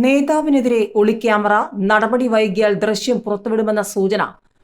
നേതാവിനെതിരെ ഒളിക്യാമറ നടപടി വൈകിയാൽ ദൃശ്യം പുറത്തുവിടുമെന്ന സൂചന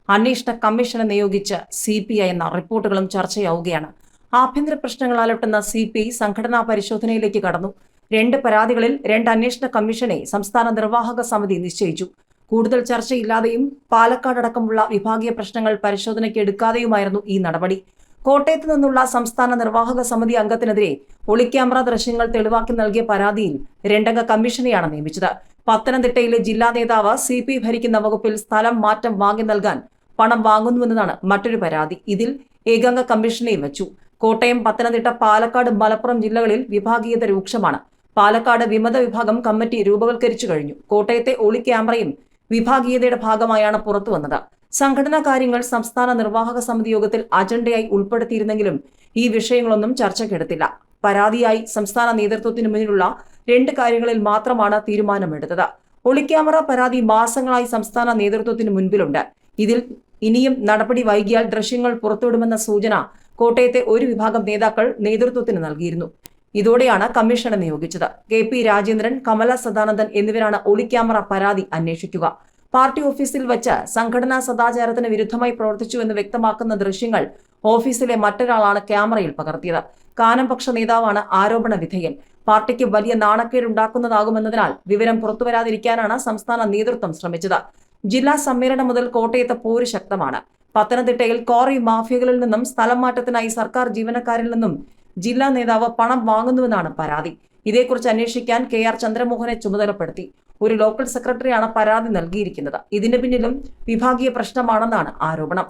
അന്വേഷണ കമ്മീഷനെ നിയോഗിച്ച് സി പി ഐ എന്ന റിപ്പോർട്ടുകളും ചർച്ചയാവുകയാണ്. ആഭ്യന്തര പ്രശ്നങ്ങൾ അലട്ടുന്ന സി പി ഐ സംഘടനാ പരിശോധനയിലേക്ക് കടന്നു. രണ്ട് പരാതികളിൽ രണ്ട് അന്വേഷണ കമ്മീഷനെ സംസ്ഥാന നിർവാഹക സമിതി നിശ്ചയിച്ചു. കൂടുതൽ ചർച്ചയില്ലാതെയും പാലക്കാട് അടക്കമുള്ള വിഭാഗീയ പ്രശ്നങ്ങൾ പരിശോധനയ്ക്ക് എടുക്കാതെയുമായിരുന്നു ഈ നടപടി. കോട്ടയത്ത് നിന്നുള്ള സംസ്ഥാന നിർവാഹക സമിതി അംഗത്തിനെതിരെ ഒളിക്യാമറ ദൃശ്യങ്ങൾ തെളിവാക്കി നൽകിയ പരാതിയിൽ രണ്ടംഗ കമ്മീഷനെയാണ് നിയമിച്ചത്. പത്തനംതിട്ടയിലെ ജില്ലാ നേതാവ് സി പി ഭരിക്കുന്ന വകുപ്പിൽ സ്ഥലം മാറ്റം വാങ്ങി നൽകാൻ പണം വാങ്ങുന്നുവെന്നതാണ് മറ്റൊരു പരാതി. ഇതിൽ ഏകാംഗ കമ്മീഷനെയും വെച്ചു. കോട്ടയം പത്തനംതിട്ട പാലക്കാട് മലപ്പുറം ജില്ലകളിൽ വിഭാഗീയത രൂക്ഷമാണ്. പാലക്കാട് വിമത വിഭാഗം കമ്മിറ്റി രൂപവൽക്കരിച്ചു കഴിഞ്ഞു. കോട്ടയത്തെ ഒളി ക്യാമറയും വിഭാഗീയതയുടെ ഭാഗമായാണ് പുറത്തുവന്നത്. സംഘടനാ കാര്യങ്ങൾ സംസ്ഥാന നിർവാഹക സമിതി യോഗത്തിൽ അജണ്ടയായി ഉൾപ്പെടുത്തിയിരുന്നെങ്കിലും ഈ വിഷയങ്ങളൊന്നും ചർച്ചയ്ക്കെടുത്തില്ല. പരാതിയായി സംസ്ഥാന നേതൃത്വത്തിന് മുന്നിലുള്ള രണ്ട് കാര്യങ്ങളിൽ മാത്രമാണ് തീരുമാനമെടുത്തത്. ഒളിക്യാമറ പരാതി മാസങ്ങളായി സംസ്ഥാന നേതൃത്വത്തിന് മുൻപിലുണ്ട്. ഇതിൽ ഇനിയും നടപടി വൈകിയാൽ ദൃശ്യങ്ങൾ പുറത്തുവിടുമെന്ന സൂചന കോട്ടയത്തെ ഒരു വിഭാഗം നേതാക്കൾ നേതൃത്വത്തിന് നൽകിയിരുന്നു. ഇതോടെയാണ് കമ്മീഷനെ നിയോഗിച്ചത്. കെ പി രാജേന്ദ്രൻ കമല സദാനന്ദൻ എന്നിവരാണ് ഒളിക്യാമറ പരാതി അന്വേഷിക്കുക. പാർട്ടി ഓഫീസിൽ വച്ച് സംഘടനാ സദാചാരത്തിന് വിരുദ്ധമായി പ്രവർത്തിച്ചുവെന്ന് വ്യക്തമാക്കുന്ന ദൃശ്യങ്ങൾ ഓഫീസിലെ മറ്റൊരാളാണ് ക്യാമറയിൽ പകർത്തിയത്. കാനംപക്ഷ നേതാവാണ് ആരോപണ വിധേയൻ. പാർട്ടിക്ക് വലിയ നാണക്കേട് ഉണ്ടാക്കുന്നതാകുമെന്നതിനാൽ വിവരം പുറത്തുവരാതിരിക്കാനാണ് സംസ്ഥാന നേതൃത്വം ശ്രമിച്ചത്. ജില്ലാ സമ്മേളനം മുതൽ കോട്ടയത്ത് പോര് ശക്തമാണ്. പത്തനംതിട്ടയിൽ കോറി മാഫിയകളിൽ നിന്നും സ്ഥലം മാറ്റത്തിനായി സർക്കാർ ജീവനക്കാരിൽ നിന്നും ജില്ലാ നേതാവ് പണം വാങ്ങുന്നുവെന്നാണ് പരാതി. ഇതേക്കുറിച്ച് അന്വേഷിക്കാൻ കെ ആർ ചന്ദ്രമോഹനെ ചുമതലപ്പെടുത്തി. ഒരു ലോക്കൽ സെക്രട്ടറിയാണ് പരാതി നൽകിയിരിക്കുന്നത്. ഇതിന് പിന്നിലും വിഭാഗീയ പ്രശ്നമാണെന്നാണ് ആരോപണം.